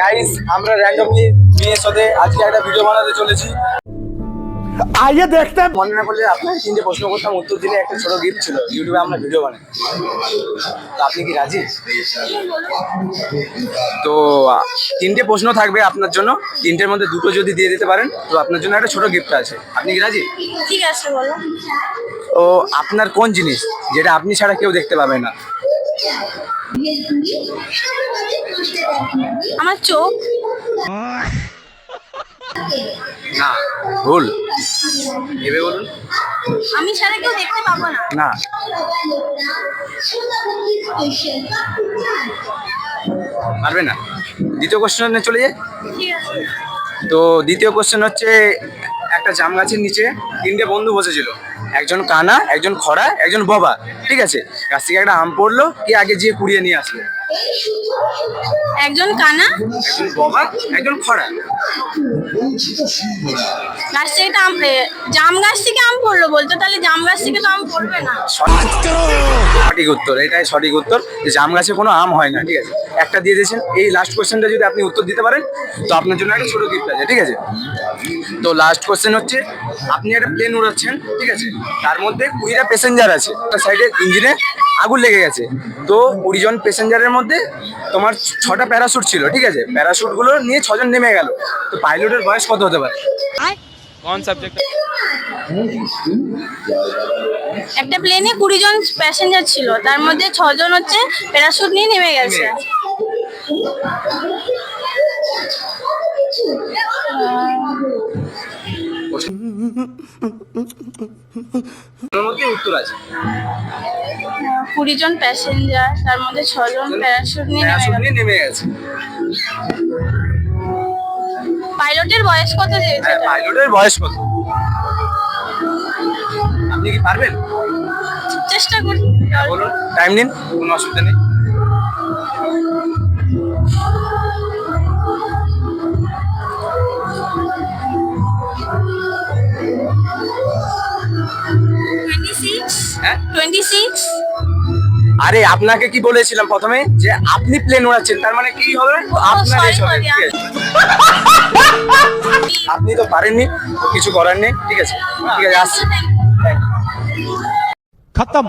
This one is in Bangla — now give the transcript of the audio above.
গাইস আমরা মেয়ের সাথে আজকে একটা ভিডিও বানাতে চলেছি। দেখতে মনে না তিনটে প্রশ্ন করতাম উত্তর একটা গিফট ছিল ইউটিউবে আমরা ভিডিও বানাই। আপনি কি রাজি? তো তিনটে প্রশ্ন থাকবে আপনার জন্য। তিনটের মধ্যে দুটো যদি দিয়ে দিতে পারেন তো আপনার জন্য একটা ছোট গিফট আছে। আপনি কি রাজি? ঠিক আছে ও আপনার কোন জিনিস যেটা আপনি ছাড়া কেউ দেখতে পাবে না? আমার চোখ। না ভুল। ভেবে বলুন। আমি ছাড়া কেউ দেখতে পাবো না। না। পারবে না। দ্বিতীয় কোশ্চেনে চলে আছে। তো দ্বিতীয় কোশ্চেন হচ্ছে একটা জাম গাছের নিচে তিনটে বন্ধু বসেছিল। একজন কানা একজন খরা একজন ববা। ঠিক আছে? গাছ থেকে একটা আম পড়ল কি আগে যেয়ে কুড়িয়ে নিয়ে আসলো? একজন কানা? একজন ববা একজন খরা। গাছ থেকে আম জাম গাছ থেকে আম পড়ল বলতো তাহলে জাম গাছ থেকে তো আম পড়বে না। সঠিক উত্তর এটাই সঠিক উত্তর যে জাম গাছে কোনো আম হয় না ঠিক আছে? একটা দিয়ে দিয়েছেন এই লাস্ট কোশ্চেনটা যদি আপনি উত্তর দিতে পারেন তো আপনার জন্য একটা ছোটো গিফট আছে ঠিক আছে? তো লাস্ট কোশ্চেন হচ্ছে আপনি একটা প্লেন উড়াচ্ছেন ঠিক আছে? তার মধ্যে কুড়িটা প্যাসেঞ্জার আছে একটা সাইডে ইঞ্জিনে আগুন লেগে গেছে। তো কুড়ি জন প্যাসেঞ্জারের মধ্যে তোমার ছটা প্যারাশুট ছিল ঠিক আছে? প্যারাশুটগুলো নিয়ে ছজন নেমে গেল। তো পাইলটের বয়স কত হতে পারে? কোন সাবজেক্ট একটা প্লেনে কুড়ি জন প্যাসেঞ্জার ছিল তার মধ্যে ছজন হচ্ছে প্যারাশুট নিয়ে নেমে গেছে। ওর মধ্যে উত্তর আছে? কুড়ি জন প্যাসেঞ্জার তার মধ্যে ছজন প্যারাশুট নিয়ে নেমে প্যারাশুট নিয়ে নেমে গেছে। পাইলটের বয়স কত হ্যাঁ পাইলটের বয়স কত? আপনি কি পারবেন? চেষ্টা করি। বলুন। টাইম নিন কোনো অসুবিধা নেই। হ্যাঁ? আরে আপনাকে কি বলেছিলাম প্রথমে? যে আপনি প্লেন উড়াচ্ছেন তার মানে কি হবে? আপনার আপনি তো পারেননি কিছু করার নেই। ঠিক আছে। ঠিক আছে আসছি। খতম।